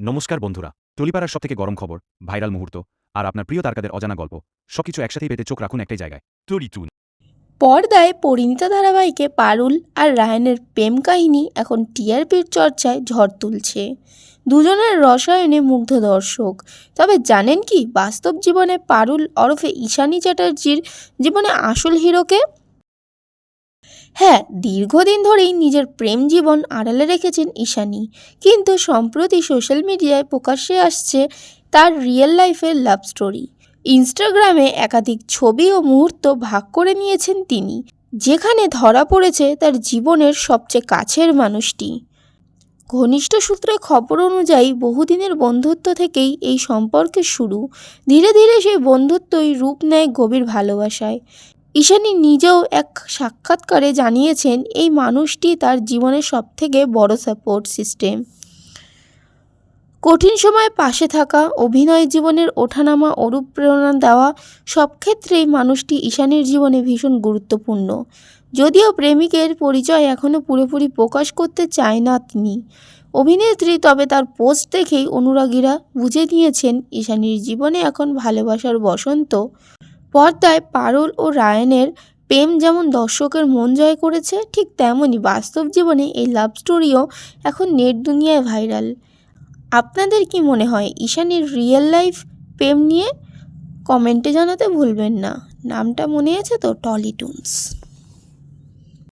নমস্কার বন্ধুরা টলিপাড়ার সবথেকে গরম খবর, ভাইরাল মুহূর্ত, আর আপনার প্রিয় তারকাদের অজানা গল্প, সবকিছু একসাথেই পেতে চোখ রাখুন একটাই জায়গায় টলিটুন পর্দায় পরিণীতা ধারাবাহিকে পারুল আর রায়ানের প্রেম কাহিনী এখন টিআরপির চর্চায় ঝড় তুলছে। দুজনের রসায়নে মুগ্ধ দর্শক। তবে জানেন কি, বাস্তব জীবনে পারুল ওরফে ঈশানী চ্যাটার্জির জীবনে আসল হিরোকে? হ্যাঁ দীর্ঘদিন ধরেই নিজের প্রেম জীবন আড়ালে রেখেছেন ঈশানী। কিন্তু সম্প্রতি সোশ্যাল মিডিয়ায় প্রকাশ্যে আসছে তার রিয়েল লাইফের লাভ স্টোরি। ইনস্টাগ্রামে একাধিক ছবি ও মুহূর্ত ভাগ করে নিয়েছেন তিনি, যেখানে ধরা পড়েছে তার জীবনের সবচেয়ে কাছের মানুষটি। ঘনিষ্ঠ সূত্রে খবর অনুযায়ী বহুদিনের বন্ধুত্ব থেকেই এই সম্পর্কের শুরু। ধীরে ধীরে সেই বন্ধুত্বই রূপ নেয় গভীর ভালোবাসায়। ঈশানী নিজেও এক সাক্ষাৎকারে জানিয়েছেন, এই মানুষটি তার জীবনের সবথেকে বড় সাপোর্ট সিস্টেম কঠিন সময়ে পাশে থাকা, অভিনয় জীবনের ওঠানামা, অনুপ্রেরণা দেওয়া, সব ক্ষেত্রেই মানুষটি ঈশানীর জীবনে ভীষণ গুরুত্বপূর্ণ। যদিও প্রেমিকের পরিচয় এখনও পুরোপুরি প্রকাশ করতে চায় না তিনি। অভিনেত্রী তবে তার পোস্ট দেখেই অনুরাগীরা বুঝে নিয়েছেন, ঈশানীর জীবনে এখন ভালোবাসার বসন্ত পর্দায় পারুল ও রায়নের প্রেম যেমন দর্শকের মন জয় করেছে, ঠিক তেমনই বাস্তব জীবনে এই লাভ স্টোরিও এখন নেট দুনিয়ায় ভাইরাল আপনাদের কি মনে হয়, ঈশানীর রিয়েল লাইফ প্রেম নিয়ে কমেন্টে জানাতে ভুলবেন না। নামটা মনে আছে তো টলি টুনস